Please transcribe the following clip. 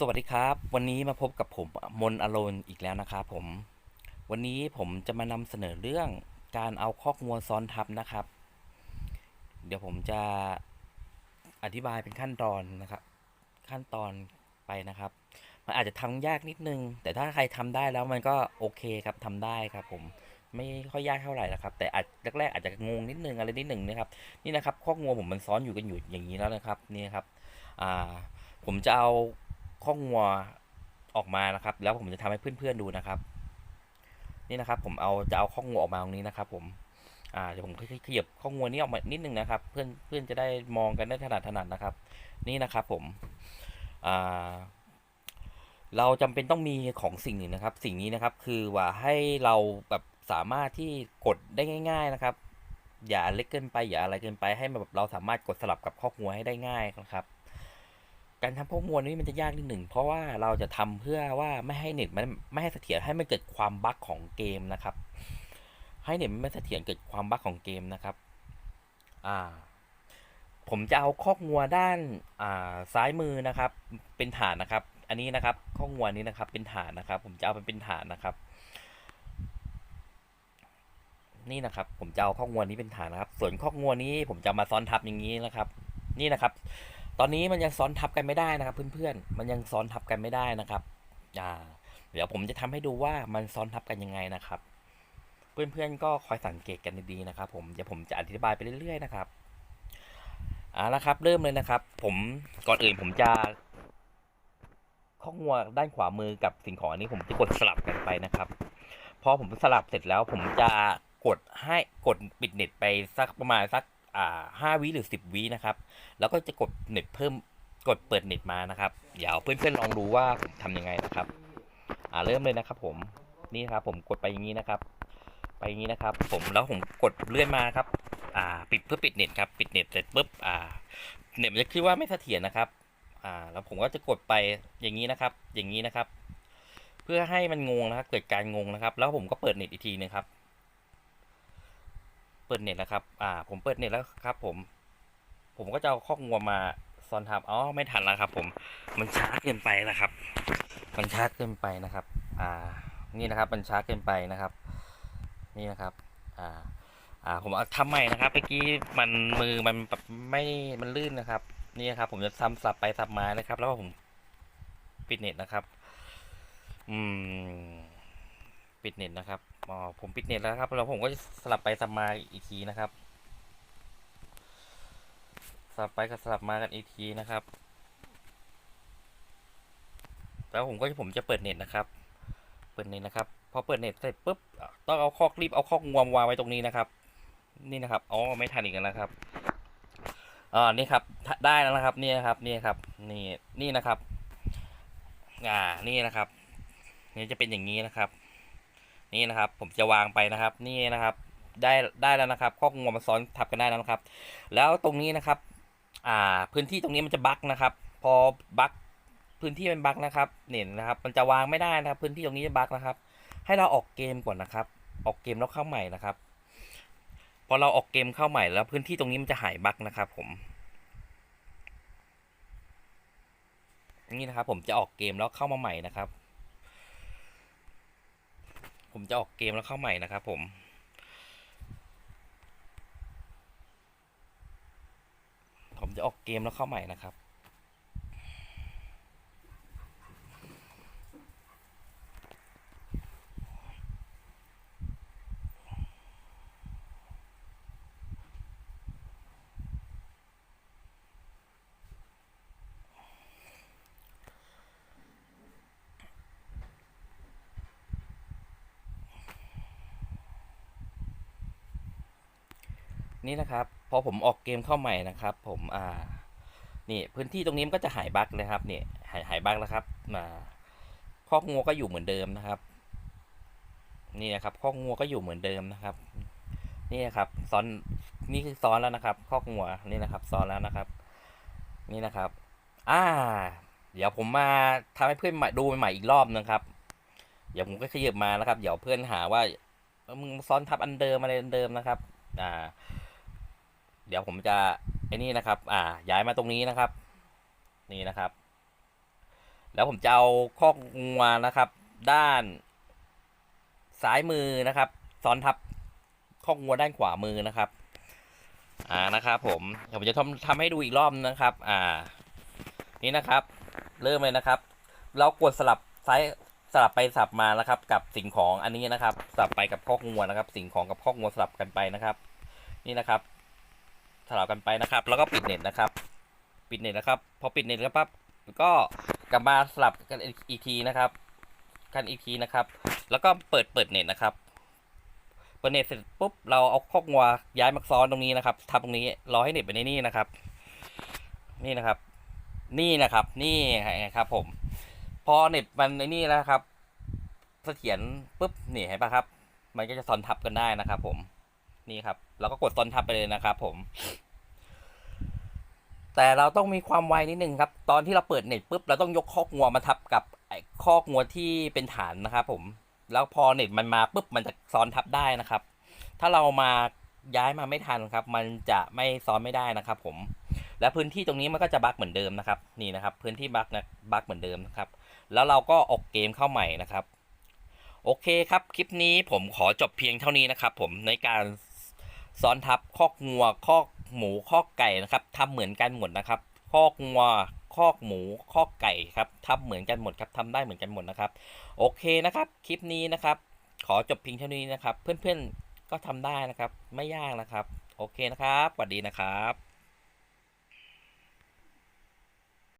สวัสดีครับ วันนี้มาพบกับผมมนอโลนอีกแล้วนะครับผม วันนี้ผมจะมานำเสนอเรื่องการเอาคอกงัวซ้อนทับนะครับ เดี๋ยวผมจะอธิบายเป็นขั้นตอนนะครับ ขั้นตอนไปนะครับ มันอาจจะทำยากนิดนึง แต่ถ้าใครทำได้แล้วมันก็โอเคครับทำได้ครับ ผมไม่ค่อยยากเท่าไหร่นะครับ แต่อาจแรกๆอาจจะงงนิดนึงอะไรนิดนึงนะครับนี่นะครับคอกงัวผมมันซ้อนอยู่กันอยู่อย่างนี้แล้วนะครับนี่ครับอ่าผมจะเอา ข้องงัวออกมานะครับ แล้วผมจะทำให้เพื่อนๆดูนะครับ นี่นะครับ ผมเอาจะเอาข้องงัวออกมาตรงนี้นะครับ ผมอ่าเดี๋ยวผมขยับข้องงัวนี้ออกมานิดนึงนะครับ เพื่อนเพื่อนจะได้มองกันได้ถนัดถนัดนะครับ นี่นะครับ ผมอ่าเราจำเป็นต้องมีของสิ่งหนึ่งนะครับ สิ่งนี้นะครับ คือว่าให้เราแบบสามารถที่กดได้ง่าย ๆนะครับ อย่าเล็กเกินไปอย่าอะไรเกินไปให้แบบเราสามารถกดสลับกับข้องัวให้ได้ง่ายนะครับ การทำพวกมวลนี้มันจะยากนิดหนึ่ง เพราะว่าเราจะทำเพื่อว่าไม่ให้เน็ตมันไม่ให้เสถียรให้มันเกิดความบั๊กของเกมนะครับ ให้เน็ตมันไม่เสถียรเกิดความบั๊กของเกมนะครับ อ่า ผมจะเอาคอกงัวด้านอ่าซ้ายมือนะครับ เป็นฐานนะครับ อันนี้นะครับคอกงัวนี้นะครับ เป็นฐานนะครับ ผมจะเอามันเป็นฐานนะครับ นี่นะครับ ผมจะเอาคอกงัวนี้เป็นฐานนะครับ ส่วนคอกงัวนี้ผมจะมาซ้อนทับอย่างนี้นะครับ นี่นะครับ ตอนนี้มันยังซ้อนทับกันไม่ได้นะครับ เพื่อนๆ มันยังซ้อนทับกันไม่ได้นะครับอ่าเดี๋ยวผมจะทำให้ดูว่ามันซ้อนทับกันยังไงนะครับ เพื่อนๆก็คอยสังเกตกันดีๆนะครับผมเดี๋ยวผมจะอธิบายไปเรื่อยๆนะครับอ่าละครับ เริ่มเลยนะครับ ผมก่อนอื่นผมจะข้องัวด้านขวามือกับสิ่งของอันนี้ผมจะกดสลับกันไปนะครับพอผมสลับเสร็จแล้วผมจะกดให้กดปิดเน็ตไปสักประมาณสัก อ่าห้าวิหรือสิบวินะครับ แล้วก็จะกดเน็ตเพิ่มกดเปิดเน็ตมานะครับ เดี๋ยวเพื่อนๆลองดูว่าผมทำยังไงนะครับ อ่าเริ่มเลยนะครับผมนี่ครับผมกดไปอย่างนี้นะครับ ไปอย่างนี้นะครับ ผมแล้วผมกดเลื่อนมาครับ อ่า ปิดเพื่อปิดเน็ตครับ ปิดเน็ตเสร็จปุ๊บอ่า เน็ตมันจะคิดว่าไม่เสถียรนะครับ อ่า แล้วผมก็จะกดไปอย่างนี้นะครับ อย่างนี้นะครับ เพื่อให้มันงงนะครับ เกิดการงงนะครับ แล้วผมก็เปิดเน็ตอีกทีนึงครับ เปิดเน็ตแล้วครับ อ่า ผมเปิดเน็ตแล้วครับ ผม ผมก็จะเอาข้องัวมาซ้อนทับอ๋อ ไม่ทันแล้วครับ ผม มันช้าเกินไปนะครับ มันช้าเกินไปนะครับ อ่า นี่นะครับ มันช้าเกินไปนะครับ นี่นะครับ อ่า อ่า ผมเอาทำใหม่นะครับเมื่อกี้มันมือมันแบบไม่ มันลื่นนะครับ นี่ครับ ผมจะทำสับไปสับมานะครับ แล้วผมปิดเน็ตนะครับ อืม ปิดเน็ตนะครับอ๋อผมปิดเน็ตแล้วครับแล้วผมก็สลับไปสลับมาอีกทีนะครับสลับไปกับสลับมากันอีกทีนะครับ แล้วผมก็ผมจะเปิดเน็ตนะครับ เปิดเน็ตนะครับพอเปิดเน็ตเสร็จปุ๊บต้องเอาคอกรีบเอาคอกงวมวางไว้ตรงนี้นะครับ นี่นะครับอ๋อไม่ทันอีกแล้วนะครับอ่านี่ครับได้แล้วนะครับนี่นะครับนี่ครับนี่นี่นะครับอ่านี่นะครับนี่จะเป็นอย่างนี้นะครับ นี่นะครับ ผมจะวางไปนะครับ นี่นะครับ ได้ได้แล้วนะครับคองัวมาซ้อนทับกันได้แล้วนะครับ แล้วตรงนี้นะครับ อ่า พื้นที่ตรงนี้มันจะบั๊กนะครับ พอบั๊กพื้นที่มันบั๊กนะครับเนี่ยนะครับ มันจะวางไม่ได้นะครับ พื้นที่ตรงนี้จะบั๊กนะครับ ให้เราออกเกมก่อนนะครับ ออกเกมแล้วเข้าใหม่นะครับพอเราออกเกมเข้าใหม่แล้วพื้นที่ตรงนี้มันจะหายบั๊กนะครับผมนี่นะครับผมจะออกเกมแล้วเข้ามาใหม่นะครับ ผมจะออกเกมแล้วเข้าใหม่นะครับผม ผมจะออกเกมแล้วเข้าใหม่นะครับ นี่นะครับ พอผมออกเกมเข้าใหม่นะครับ ผมอ่านี่พื้นที่ตรงนี้มันก็จะหายบั๊กเลยครับเนี่ยหายหายบั๊กแล้วครับมาคองัวก็อยู่เหมือนเดิมนะครับ นี่นะครับคองัวก็อยู่เหมือนเดิมนะครับ นี่นะครับซ้อนนี่คือซ้อนแล้วนะครับคองัวนี่นะครับซ้อนแล้วนะครับ นี่นะครับ อ่า เดี๋ยวผมมาทำให้เพื่อนมาดูใหม่อีกรอบนึงครับ เดี๋ยวผมก็ขยับมานะครับ เดี๋ยวเพื่อนหาว่ามึงซ้อนทับอันเดิมอะไรอันเดิมนะครับ อ่า เดี๋ยวผมจะไอ้นี่นะครับ อ่า ย้ายมาตรงนี้นะครับ นี่นะครับ แล้วผมจะเอาคอกงัวนะครับ ด้าน ซ้ายมือนะครับซ้อนทับคอกงัวด้านขวามือนะครับ อ่านะครับผมเดี๋ยวผมจะทำทำให้ดูอีกรอบนะครับ อ่า นี่นะครับ เริ่มเลยนะครับ เรากดสลับซ้ายสลับไปสลับมานะครับ กับสิ่งของอันนี้นะครับ สลับไปกับคอกงัวนะครับ สิ่งของกับคอกงัวสลับกันไปนะครับ นี่นะครับ สลับกันไปนะครับ แล้วก็ปิดเน็ตนะครับ ปิดเน็ตนะครับ พอปิดเน็ตแล้วปั๊บก็กลับมาสลับกันอีกทีนะครับกันอีกทีนะครับ แล้วก็เปิดเปิดเน็ตนะครับ เปิดเน็ตเสร็จปุ๊บเราเอาคอกงัวย้ายมาซ้อนตรงนี้นะครับทับตรงนี้รอให้เน็ตไปในนี่นะครับ นี่นะครับ นี่นะครับ นี่ครับ ผม พอเน็ตมันในนี่แล้วครับเสถียรปุ๊บนี่เห็นปะครับ มันก็จะซ้อนทับกันได้นะครับ ผมนี่ครับ เราก็กดซ้อนทับไปเลยนะครับ ผม แต่เราต้องมีความไวนิดนึงครับ ตอนที่เราเปิดเน็ตปุ๊บเราต้องยกคอกงัวมาทับกับไอ้คอกงัวที่เป็นฐานนะครับผม แล้วพอเน็ตมันมาปุ๊บมันจะซ้อนทับได้นะครับ ถ้าเรามาย้ายมาไม่ทันครับ มันจะไม่ซ้อนไม่ได้นะครับผม และพื้นที่ตรงนี้มันก็จะบั๊กเหมือนเดิมนะครับ นี่นะครับ พื้นที่บั๊กนะบั๊กเหมือนเดิมนะครับ แล้วเราก็ออกเกมเข้าใหม่นะครับ โอเคครับ คลิปนี้ผมขอจบเพียงเท่านี้นะครับ ผมในการซ้อนทับคอกงัวคอก หมูคอกไก่นะครับทำเหมือนกันหมดนะครับคอกงัวคอกหมูคอกไก่ครับทำเหมือนกันหมดครับทำได้เหมือนกันหมดนะครับ โอเคนะครับ คลิปนี้นะครับ ขอจบเพียงเท่านี้นะครับ เพื่อนๆก็ทำได้นะครับ ไม่ยากนะครับ โอเคนะครับสวัสดีนะครับ